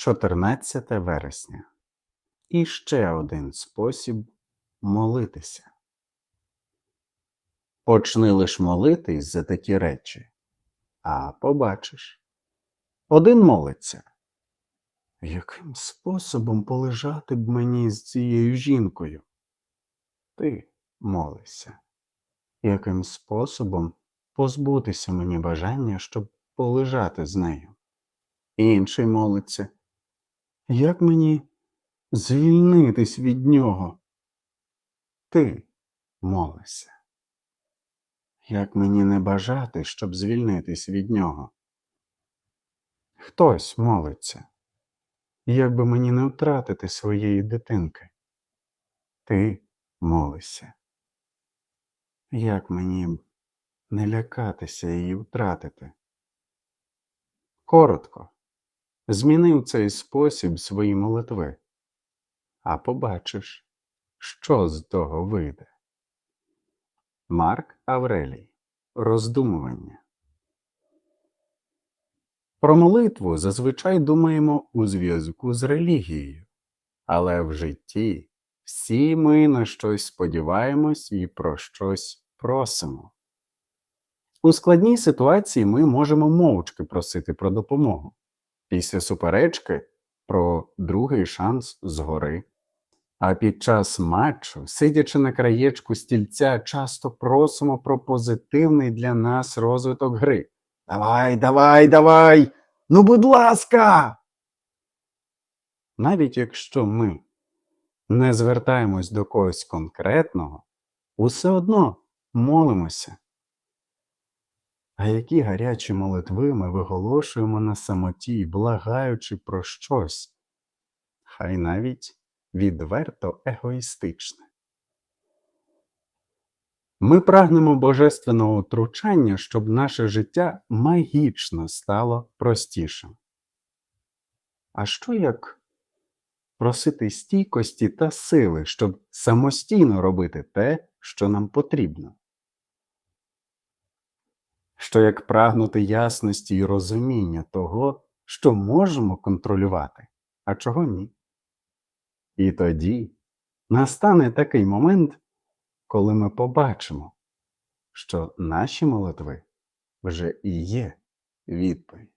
14 вересня. І ще один спосіб молитися. Почни лиш молитись за такі речі, а побачиш. Один молиться. Яким способом полежати б мені з цією жінкою? Ти молишся. Яким способом позбутися мені бажання, щоб полежати з нею? Інший молиться. Як мені звільнитись від нього? Ти молишся. Як мені не бажати, щоб звільнитись від нього? Хтось молиться. Як би мені не втратити своєї дитинки? Ти молишся. Як мені б не лякатися її втратити? Коротко, змінив цей спосіб свої молитви, а побачиш, що з того вийде. Марк Аврелій. Роздумування. Про молитву зазвичай думаємо у зв'язку з релігією, але в житті всі ми на щось сподіваємось і про щось просимо. У складній ситуації ми можемо мовчки просити про допомогу. Після суперечки про другий шанс згори. А під час матчу, сидячи на краєчку стільця, часто просимо про позитивний для нас розвиток гри. Давай, давай, давай! Ну, будь ласка! Навіть якщо ми не звертаємось до когось конкретного, усе одно молимося. А які гарячі молитви ми виголошуємо на самоті, благаючи про щось, хай навіть відверто егоїстичне. Ми прагнемо божественного втручання, щоб наше життя магічно стало простішим. А що як просити стійкості та сили, щоб самостійно робити те, що нам потрібно? Що як прагнути ясності і розуміння того, що можемо контролювати, а чого ні? І тоді настане такий момент, коли ми побачимо, що наші молитви вже і є відповідь.